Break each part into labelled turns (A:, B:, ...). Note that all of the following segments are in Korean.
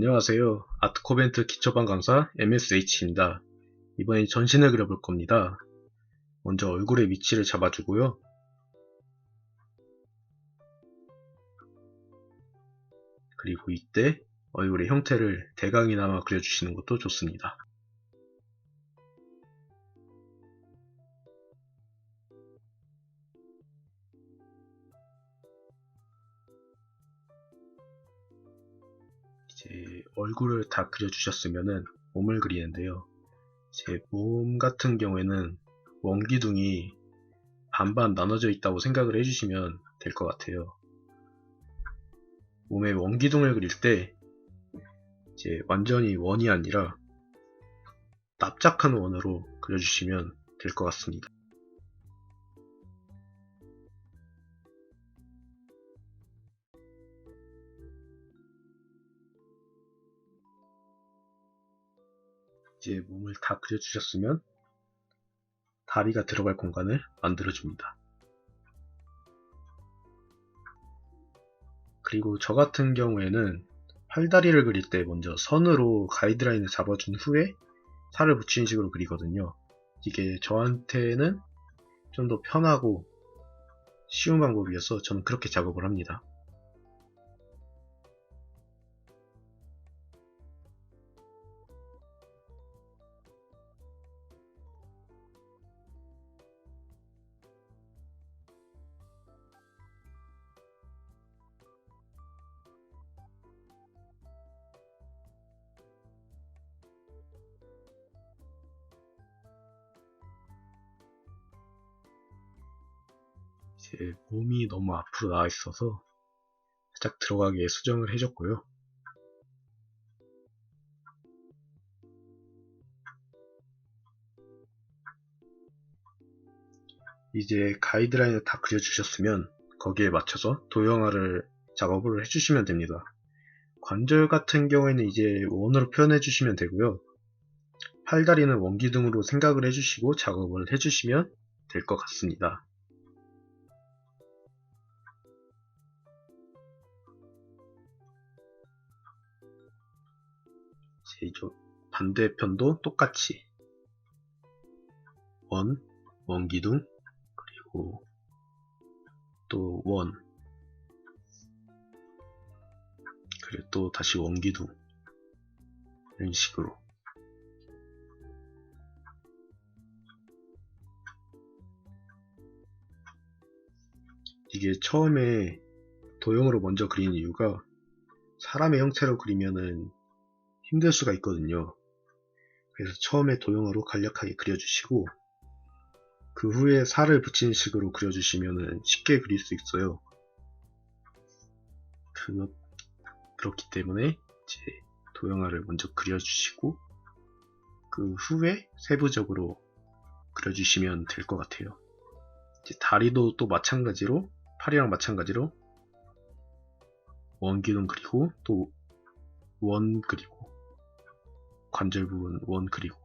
A: 안녕하세요. 아트코벤트 기초반 강사 MSH입니다. 이번엔 전신을 그려볼 겁니다. 먼저 얼굴의 위치를 잡아주고요. 그리고 이때 얼굴의 형태를 대강이나마 그려주시는 것도 좋습니다. 이제 얼굴을 다 그려주셨으면은 몸을 그리는데요. 제 몸 같은 경우에는 원기둥이 반반 나눠져 있다고 생각을 해주시면 될 것 같아요. 몸에 원기둥을 그릴 때 이제 완전히 원이 아니라 납작한 원으로 그려주시면 될 것 같습니다. 이제 몸을 다 그려주셨으면 다리가 들어갈 공간을 만들어줍니다. 그리고 저 같은 경우에는 팔다리를 그릴 때 먼저 선으로 가이드라인을 잡아준 후에 살을 붙이는 식으로 그리거든요. 이게 저한테는 좀 더 편하고 쉬운 방법이어서 저는 그렇게 작업을 합니다. 제 몸이 너무 앞으로 나와 있어서 살짝 들어가게 수정을 해줬고요. 이제 가이드라인을 다 그려주셨으면 거기에 맞춰서 도형화를 작업을 해주시면 됩니다. 관절 같은 경우에는 이제 원으로 표현해 주시면 되고요. 팔다리는 원기둥으로 생각을 해주시고 작업을 해주시면 될 것 같습니다. 이쪽 반대편도 똑같이. 원, 원기둥, 그리고 또 원, 그리고 또 다시 원기둥. 이런 식으로. 이게 처음에 도형으로 먼저 그린 이유가 사람의 형태로 그리면은 힘들 수가 있거든요. 그래서 처음에 도형으로 간략하게 그려주시고 그 후에 살을 붙이는 식으로 그려주시면 쉽게 그릴 수 있어요. 그, 그렇기 때문에 이제 도형화를 먼저 그려주시고 그 후에 세부적으로 그려주시면 될 것 같아요. 다리도 또 마찬가지로 팔이랑 마찬가지로 원기둥 그리고 또 원 그리고 관절 부분 원 그리고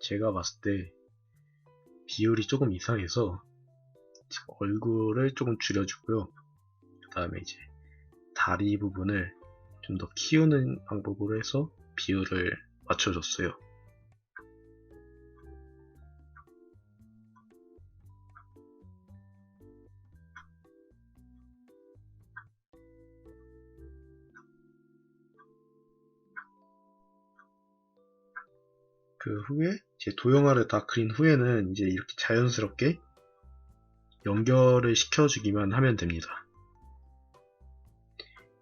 A: 제, 가 봤을 때 비율이 조금 이상해서 얼굴을 조금 줄여주고요. 그 다음에 이제 다리 부분을 좀 더 키우는 방법으로 해서 비율을 맞춰줬어요. 그 후에 이제 도형화를 다 그린 후에는 이제 이렇게 자연스럽게 연결을 시켜주기만 하면 됩니다.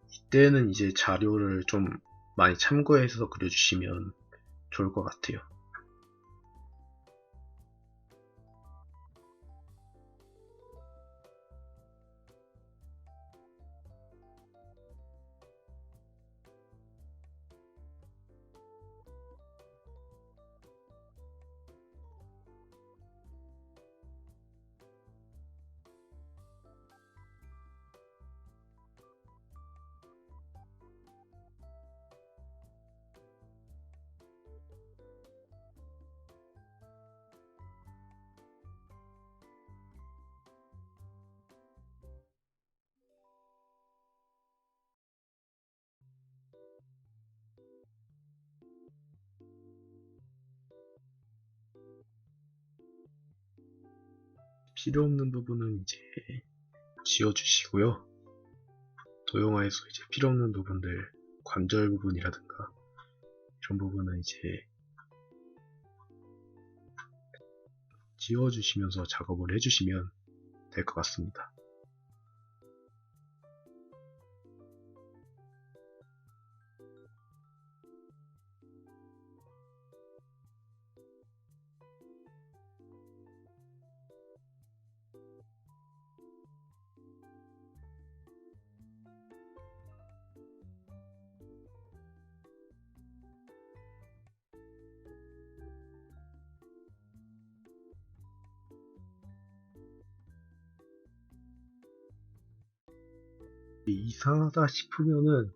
A: 이때는 이제 자료를 좀 많이 참고해서 그려주시면 좋을 것 같아요. 필요 없는 부분은 이제 지워주시고요. 도형화에서 이제 필요 없는 부분들, 관절 부분이라든가 이런 부분은 이제 지워주시면서 작업을 해주시면 될 것 같습니다. 이상하다 싶으면은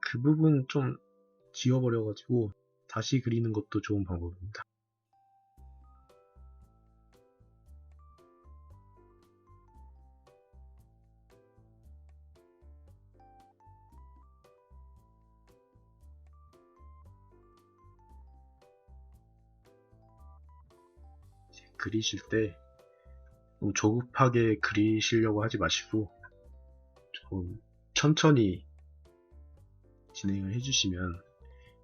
A: 그 부분 좀 지워버려가지고 다시 그리는 것도 좋은 방법입니다. 그리실 때 조급하게 그리시려고 하지 마시고 좀 천천히 진행을 해주시면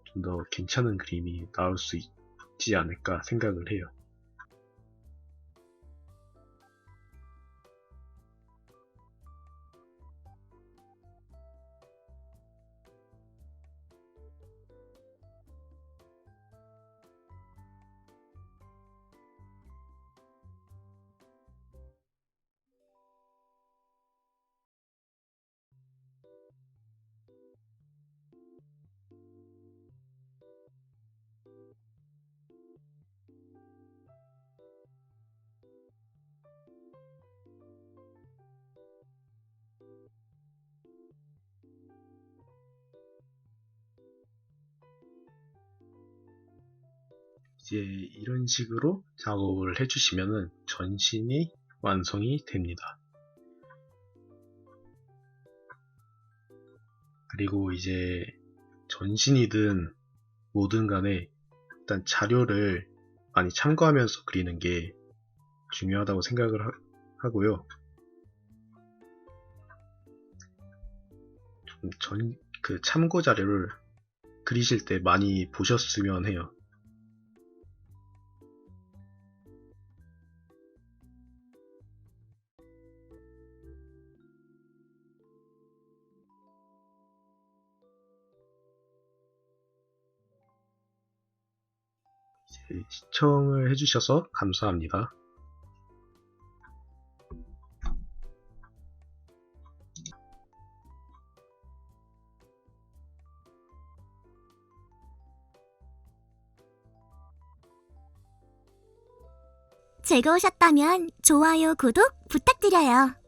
A: 좀 더 괜찮은 그림이 나올 수 있지 않을까 생각을 해요. 이제 이런 식으로 작업을 해주시면은 전신이 완성이 됩니다. 그리고 이제 전신이든 뭐든 간에 일단 자료를 많이 참고하면서 그리는 게 중요하다고 생각을 하, 고요 좀 전, 그 참고 자료를 그리실 때 많이 보셨으면 해요. 시청을 해주셔서 감사합니다.
B: 즐거우셨다면 좋아요, 구독 부탁드려요.